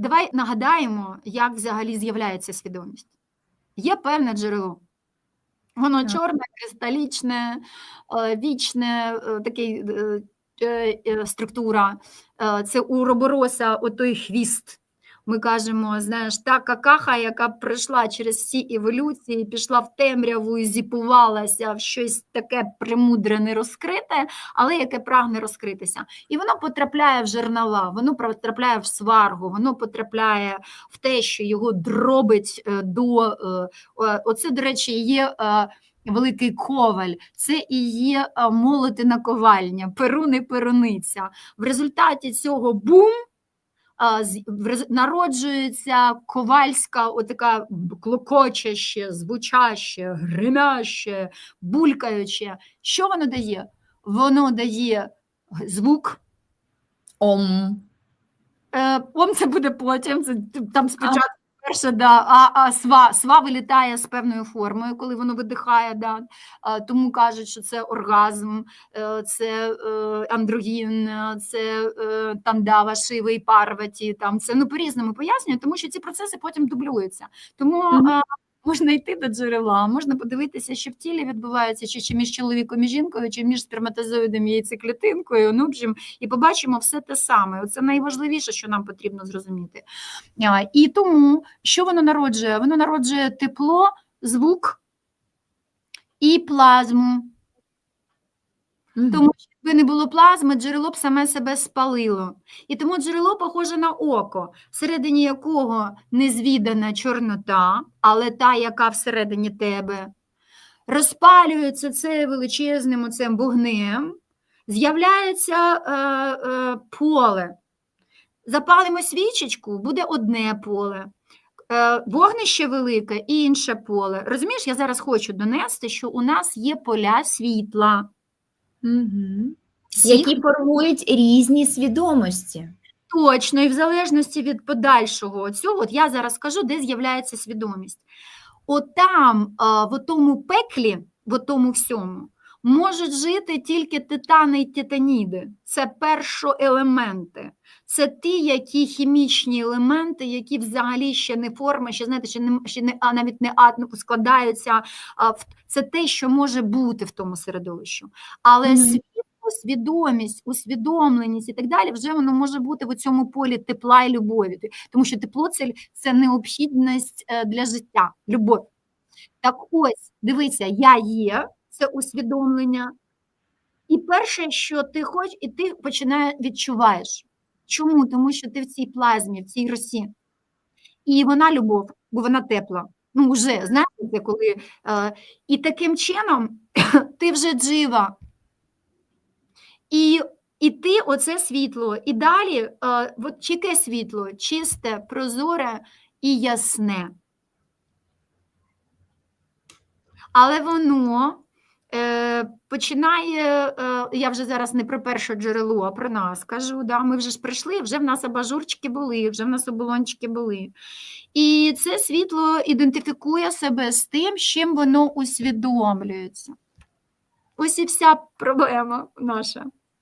давай нагадаємо, як взагалі з'являється свідомість. Є певне джерело. Воно Так. чорне, кристалічне, е, вічне, е, такий е, структура. Це у робороса отой хвіст. Ми кажемо, знаєш, та какаха, яка пройшла через всі еволюції, пішла в темряву і зіпувалася в щось таке премудре, нерозкрите, але яке прагне розкритися. І воно потрапляє в жернова, воно потрапляє в сваргу, воно потрапляє в те, що його дробить е, до. е, е, Оце, до речі, є. Великий коваль, це і є молоти наковальня, перун і перуниця. В результаті цього бум народжується ковальська, отака клокочаще, звучаще, гримяще, булькаюче. Що воно дає? Воно дає звук. Ом. Е, Ом це буде потім. Це там спочатку перше, да, а, а сва, сва вилітає з певною формою, коли воно видихає. Да. А, тому кажуть, що це оргазм, е, це е, андрогін, е, це е, там дава, шиви і парваті. Там це ну по-різному пояснюють, тому що ці процеси потім дублюються. Тому Мгм. е, можна йти до джерела, можна подивитися, що в тілі відбувається, чи, чи між чоловіком і жінкою, чи між сперматозоїдом і яйцеклітинкою. Ну, в і побачимо все те саме. Це найважливіше, що нам потрібно зрозуміти. І тому, що воно народжує? Воно народжує тепло, звук і плазму. Мгм. Тому що якби не було плазми, джерело б саме себе спалило. І тому джерело похоже на око, всередині якого незвідана чорнота, але та, яка всередині тебе, розпалюється це величезним оцим вогнем, з'являється е, е, поле. Запалимо свічечку, буде одне поле. Е, Вогнище велике і інше поле. Розумієш, я зараз хочу донести, що у нас є поля світла. Всіх Які формують різні свідомості. Точно, і в залежності від подальшого цього, от я зараз скажу, де з'являється свідомість. От там, в тому пеклі, в тому всьому, можуть жити тільки титани і титаніди. Це першоелементи. Це ті, які хімічні елементи, які взагалі ще не форми, ще знаєте, ще не ще не а навіть не атом складаються. А, в- це те, що може бути в тому середовищі. Але Мгм. світло, свідомість, усвідомленість і так далі, вже воно може бути в цьому полі тепла і любові. Тому що тепло це, це необхідність е, для життя, любов. Так ось, дивися, я є, це усвідомлення. І перше, що ти хочеш, і ти починає відчуваєш. Чому? Тому що ти в цій плазмі, в цій росі. І вона любов, бо вона тепла. Ну, вже, знаєте, коли. Е, і таким чином ти вже джива. І, і ти оце світло. І далі, е, от яке світло? Чисте, прозоре і ясне. Але воно починає, е, я вже зараз не про перше джерело, а про нас кажу. Да? Ми вже ж прийшли, вже в нас абажурчики були, вже в нас оболончики були. І це світло ідентифікує себе з тим, чим воно усвідомлюється. Ось і вся проблема наша.